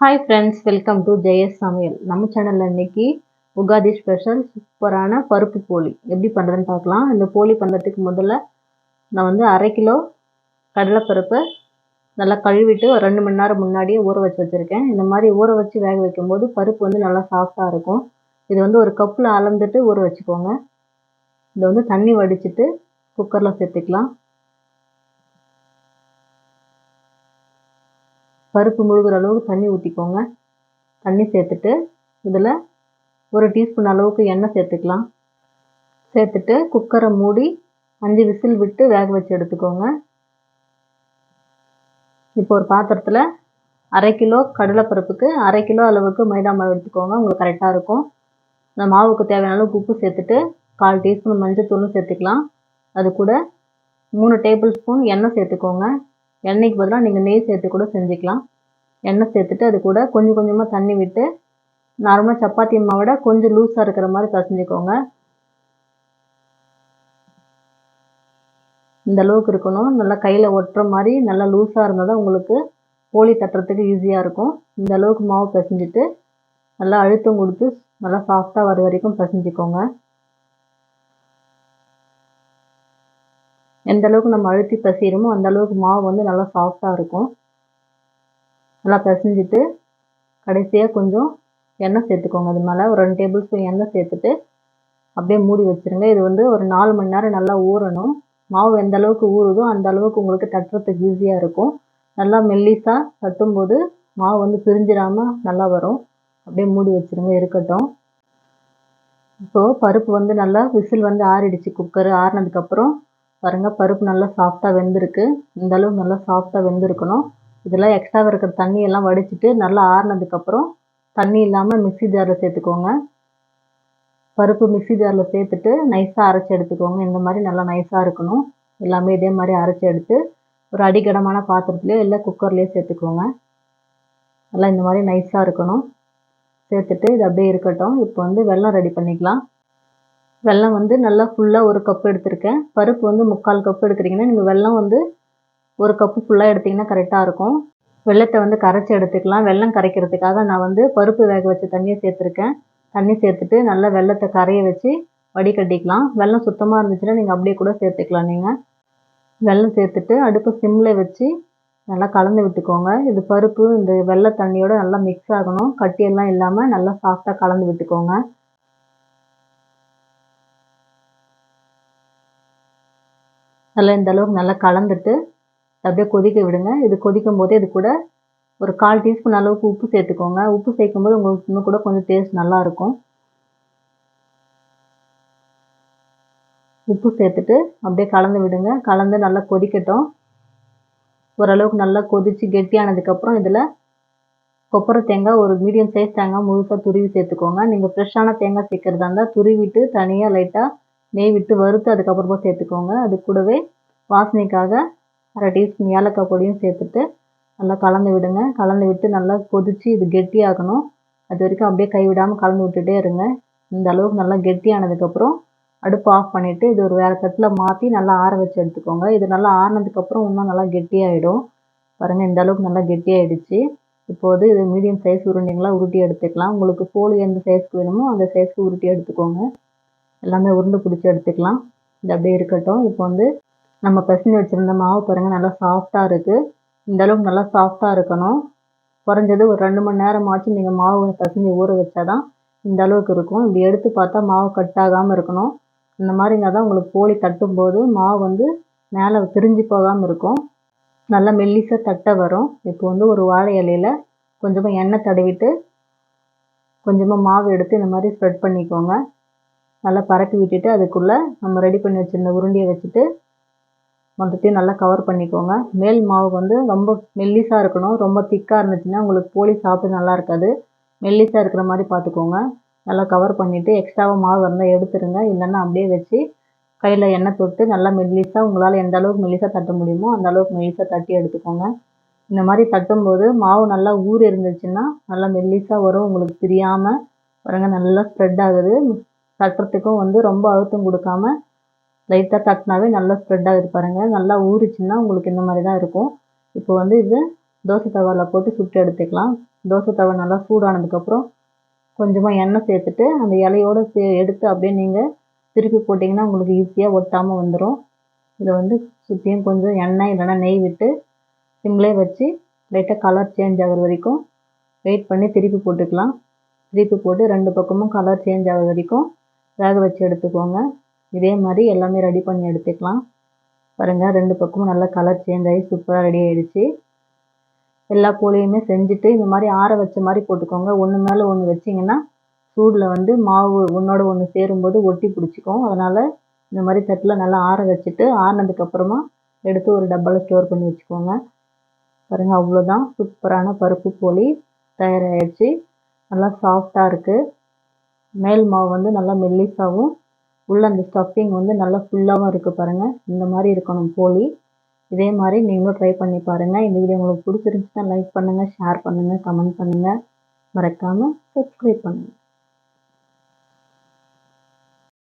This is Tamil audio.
Hi friends welcome to Jaya's சமையல் நம்ம சேனலில் இன்றைக்கி உகாதி ஸ்பெஷல் சூப்பரான பருப்பு போலி. எப்படி பண்ணுறதுன்னு பார்க்கலாம். இந்த போலி பண்ணுறதுக்கு முதல்ல நான் வந்து அரை கிலோ கடலைப்பருப்பை நல்லா கழுவிட்டு ஒரு ரெண்டு மணி நேரம் முன்னாடியே ஊற வச்சு வச்சுருக்கேன். இந்த மாதிரி ஊற வச்சு வேக வைக்கும்போது பருப்பு வந்து நல்லா சாஃப்டாக இருக்கும். இது வந்து ஒரு கப்பில் அளந்துட்டு ஊற வச்சுக்கோங்க. இதை வந்து தண்ணி வடிச்சிட்டு குக்கரில் சேர்த்துக்கலாம். பருப்பு முழுகிற அளவுக்கு தண்ணி ஊற்றிக்கோங்க தண்ணி சேர்த்துட்டு இதில் ஒரு டீஸ்பூன் அளவுக்கு எண்ணெய் சேர்த்துக்கலாம். சேர்த்துட்டு குக்கரை மூடி அஞ்சு விசில் விட்டு வேக வச்சு எடுத்துக்கோங்க. இப்போ ஒரு பாத்திரத்தில் அரை கிலோ கடலைப்பருப்புக்கு அரை கிலோ அளவுக்கு மைதா மாவு எடுத்துக்கோங்க. உங்களுக்கு கரெக்டாக இருக்கும். இந்த மாவுக்கு தேவையான அளவுக்கு உப்பு சேர்த்துட்டு கால் டீஸ்பூன் மஞ்சள் தூளும் சேர்த்துக்கலாம். அது கூட மூணு டேபிள் ஸ்பூன் எண்ணெய் சேர்த்துக்கோங்க. எண்ணெய்க்கு பதிலாக நீங்கள் நெய் சேர்த்து கூட செஞ்சுக்கலாம். எண்ணெய் சேர்த்துட்டு அது கூட கொஞ்சம் கொஞ்சமாக தண்ணி விட்டு நார்மலாக சப்பாத்தி மாவோட கொஞ்சம் லூஸாக இருக்கிற மாதிரி பசஞ்சிக்கோங்க இந்த அளவுக்கு இருக்கணும். நல்லா கையில் ஒட்டுற மாதிரி நல்லா லூஸாக இருந்தால் தான் உங்களுக்கு போலி தட்டுறதுக்கு ஈஸியாக இருக்கும். இந்த அளவுக்கு மாவு பிசைஞ்சிட்டு நல்லா அழுத்தம் கொடுத்து நல்லா சாஃப்டாக வர வரைக்கும் பிசைஞ்சிக்கோங்க. எந்த அளவுக்கு நம்ம அழுத்தி பசிகிறோமோ அந்த அளவுக்கு மாவு வந்து நல்லா சாஃப்டாக இருக்கும். நல்லா பிசைஞ்சிட்டு கடைசியாக கொஞ்சம் எண்ணெய் சேர்த்துக்கோங்க. அது மேலே ஒரு ரெண்டு டேபிள் ஸ்பூன் எண்ணெய் சேர்த்துட்டு அப்படியே மூடி வச்சுருங்க. இது வந்து ஒரு நாலு மணி நேரம் நல்லா ஊறணும். மாவு எந்த அளவுக்கு ஊறுதோ அந்த அளவுக்கு உங்களுக்கு தட்டுறதுக்கு ஈஸியாக இருக்கும். நல்லா மெல்லிஸாக தட்டும்போது மாவு வந்து பிரிஞ்சிடாமல் நல்லா வரும். அப்படியே மூடி வச்சுருங்க. இருக்கட்டும். இப்போது பருப்பு வந்து நல்லா விசில் வந்து ஆறிடுச்சு. குக்கர் ஆறினதுக்கப்புறம் பாருங்கள் பருப்பு நல்லா சாஃப்டாக வெந்திருக்கு. இந்த நல்லா சாஃப்டாக வெந்திருக்கணும். இதெல்லாம் எக்ஸ்ட்ராவாக இருக்கிற தண்ணியெல்லாம் வடிச்சிட்டு நல்லா ஆறினதுக்கப்புறம் தண்ணி இல்லாமல் மிக்சி ஜாரில் சேர்த்துக்கோங்க. பருப்பு மிக்சி ஜாரில் சேர்த்துட்டு நைஸாக அரைச்சி எடுத்துக்கோங்க. இந்த மாதிரி நல்லா நைஸாக இருக்கணும். எல்லாமே இதே மாதிரி அரைச்சி எடுத்து ஒரு அடிக்கடமான பாத்திரத்துலையோ இல்லை குக்கர்லேயோ சேர்த்துக்கோங்க. நல்லா இந்த மாதிரி நைஸாக இருக்கணும். சேர்த்துட்டு இது அப்படியே இருக்கட்டும். இப்போ வந்து வெல்லம் ரெடி பண்ணிக்கலாம். வெல்லம் வந்து நல்லா ஃபுல்லாக ஒரு கப் எடுத்திருக்கேன். பருப்பு வந்து முக்கால் கப் எடுக்கிறீங்கன்னா நீங்கள் வெல்லம் வந்து ஒரு கப்பு ஃபுல்லாக எடுத்திங்கன்னா கரெக்டாக இருக்கும். வெள்ளத்தை வந்து கரைச்சி எடுத்துக்கலாம். வெல்லம் கரைக்கிறதுக்காக நான் வந்து பருப்பு வேக வச்ச தண்ணியை சேர்த்துருக்கேன். தண்ணி சேர்த்துட்டு நல்லா வெள்ளத்தை கரைய வச்சு வடிகட்டிக்கலாம். வெல்லம் சுத்தமாக இருந்துச்சுன்னா நீங்கள் அப்படியே கூட சேர்த்துக்கலாம் நீங்கள் வெல்லம் சேர்த்துட்டு அடுப்பு சிம்மில் வச்சு நல்லா கலந்து விட்டுக்கோங்க. இது பருப்பு இந்த வெள்ளை தண்ணியோட நல்லா மிக்ஸ் ஆகணும். கட்டியெல்லாம் இல்லாமல் நல்லா சாஃப்டாக கலந்து விட்டுக்கோங்க. நல்லா இந்த அளவுக்கு நல்லா கலந்துட்டு அப்படியே கொதிக்க விடுங்க. இது கொதிக்கும் போதே இது கூட ஒரு கால் டீஸ்பூன் அளவுக்கு உப்பு சேர்த்துக்கோங்க. உப்பு சேர்க்கும் போது உங்களுக்கு இன்னும் கூட கொஞ்சம் டேஸ்ட் நல்லாயிருக்கும். உப்பு சேர்த்துட்டு அப்படியே கலந்து விடுங்க. கலந்து நல்லா கொதிக்கட்டும். ஓரளவுக்கு நல்லா கொதித்து கெட்டியானதுக்கப்புறம் இதில் கொப்பரை தேங்காய் ஒரு மீடியம் சைஸ் தேங்காய் முழுசாக துருவி சேர்த்துக்கோங்க. நீங்கள் ஃப்ரெஷ்ஷான தேங்காய் சேர்க்குறதா இருந்தால் துருவிட்டு தனியாக லைட்டாக நெய் விட்டு வறுத்து அதுக்கப்புறமா சேர்த்துக்கோங்க. அது கூடவே வாசனைக்காக அரை டீஸ்பூன் ஏலக்காய் பொடியும் சேர்த்துட்டு நல்லா கலந்து விடுங்க. கலந்து விட்டு நல்லா கொதித்து இது கெட்டியாகணும். அது வரைக்கும் அப்படியே கைவிடாமல் கலந்து விட்டுட்டே இருங்க. இந்த அளவுக்கு நல்லா கெட்டியானதுக்கப்புறம் அடுப்பு ஆஃப் பண்ணிவிட்டு இது ஒரு வேறு தட்டில் மாற்றி நல்லா ஆற வச்சு எடுத்துக்கோங்க. இது நல்லா ஆறினதுக்கப்புறம் இன்னும் நல்லா கெட்டியாகிடும் பாருங்கள் இந்த அளவுக்கு நல்லா கெட்டியாகிடுச்சு இப்போது இது மீடியம் சைஸ் உருண்டைங்களாக உருட்டி எடுத்துக்கலாம். உங்களுக்கு போலி எந்த சைஸ்க்கு வேணுமோ அந்த சைஸ்க்கு உருட்டி எடுத்துக்கோங்க. எல்லாமே உருண்டை பிடிச்சி எடுத்துக்கலாம். இது அப்படியே இருக்கட்டும். இப்போ வந்து நம்ம பசங்க வச்சுருந்த மாவு பாருங்கள் நல்லா சாஃப்டாக இருக்குது இந்த அளவுக்கு நல்லா சாஃப்டாக இருக்கணும். குறைஞ்சது ஒரு ரெண்டு மணி நேரமாச்சும் நீங்கள் மாவு பசங்க ஊற வச்சா தான் இந்த அளவுக்கு இருக்கும். இப்படி எடுத்து பார்த்தா மாவு கட் ஆகாமல் இருக்கணும். இந்த மாதிரிங்க தான் உங்களுக்கு போலி தட்டும்போது மாவு வந்து மேலே பிரிஞ்சு போகாமல் இருக்கும். நல்லா மெல்லிசாக தட்ட வரும். இப்போ வந்து ஒரு வாழை இலையில் கொஞ்சமாக எண்ணெய் தடவிட்டு கொஞ்சமாக மாவு எடுத்து இந்த மாதிரி ஸ்ப்ரெட் பண்ணிக்கோங்க. நல்லா பரப்பி விட்டுட்டு அதுக்குள்ளே நம்ம ரெடி பண்ணி வச்சுருந்த உருண்டையை வச்சுட்டு மொத்தத்தையும் நல்லா கவர் பண்ணிக்கோங்க. மேல் மாவு வந்து ரொம்ப மெல்லிஸாக இருக்கணும். ரொம்ப திக்காக இருந்துச்சுன்னா உங்களுக்கு போலி சாப்பிட்டு நல்லா இருக்காது. மெல்லிஸாக இருக்கிற மாதிரி பார்த்துக்கோங்க. நல்லா கவர் பண்ணிவிட்டு எக்ஸ்ட்ராவாக மாவு இருந்தால் எடுத்துருங்க. இல்லைன்னா அப்படியே வச்சு கையில் எண்ணெய் தொட்டு நல்லா மெல்லிஸாக உங்களால் எந்த அளவுக்கு மெல்லிஸாக தட்ட முடியுமோ அந்த அளவுக்கு மெல்லிஸாக தட்டி எடுத்துக்கோங்க. இந்த மாதிரி தட்டும்போது மாவு நல்லா ஊறி இருந்துச்சுன்னா நல்லா மெல்லிஸாக வரும். உங்களுக்கு தெரியாமல் பாருங்கள் நல்லா ஸ்ப்ரெட் ஆகுது. தட்டுறதுக்கும் வந்து ரொம்ப அழுத்தம் கொடுக்காம லைட்டாக தட்டினாவே நல்லா ஸ்ப்ரெட் ஆகுது பாருங்கள் நல்லா ஊறிச்சுன்னா உங்களுக்கு இந்த மாதிரி தான் இருக்கும். இப்போ வந்து இது தோசை தவாவில் போட்டு சுட்டு எடுத்துக்கலாம். தோசை தவை நல்லா சூடானதுக்கப்புறம் கொஞ்சமாக எண்ணெய் சேர்த்துட்டு அந்த இலையோடு சே எடுத்து அப்படியே நீங்கள் திருப்பி போட்டிங்கன்னா உங்களுக்கு ஈஸியாக ஒட்டாமல் வந்துடும் இதை வந்து சுற்றியும் கொஞ்சம் எண்ணெய் இல்லைன்னா நெய் விட்டு சிம்லே வச்சு லைட்டாக கலர் சேஞ்ச் ஆகிற வரைக்கும் வெயிட் பண்ணி திருப்பி போட்டுக்கலாம். திருப்பி போட்டு ரெண்டு பக்கமும் கலர் சேஞ்ச் ஆகிற வரைக்கும் வேக வச்சு எடுத்துக்கோங்க. இதே மாதிரி எல்லாமே ரெடி பண்ணி எடுத்துக்கலாம். பாருங்கள் ரெண்டு பக்கமும் நல்லா கலர் சேஞ்ச் ஆகி சூப்பராக ரெடி ஆகிடுச்சு எல்லா போலியுமே செஞ்சுட்டு இந்த மாதிரி ஆற வச்ச மாதிரி போட்டுக்கோங்க. ஒன்று மேலே ஒன்று வச்சிங்கன்னா சூடில் வந்து மாவு ஒன்றோட ஒன்று சேரும்போது ஒட்டி பிடிச்சிக்கும். அதனால் இந்த மாதிரி தட்டில் நல்லா ஆற வச்சுட்டு ஆறினதுக்கப்புறமா எடுத்து ஒரு டப்பாவில் ஸ்டோர் பண்ணி வச்சுக்கோங்க. பாருங்கள் அவ்வளோதான் சூப்பரான பருப்பு போலி தயாராகிடுச்சு நல்லா சாஃப்டாக இருக்குது மேல் மாவு வந்து நல்லா மெல்லிசாகவும் உள்ளே அந்த ஸ்டஃபிங் வந்து நல்லா ஃபுல்லாகவும் இருக்குது பாருங்கள் இந்த மாதிரி இருக்கணும் போலி. இதே மாதிரி நீங்களும் ட்ரை பண்ணி பாருங்கள் இந்த வீடியோ உங்களுக்கு பிடிச்சிருந்துச்சுன்னா லைக் பண்ணுங்கள் ஷேர் பண்ணுங்கள் கமெண்ட் பண்ணுங்கள் மறக்காமல் சப்ஸ்கிரைப் பண்ணுங்கள்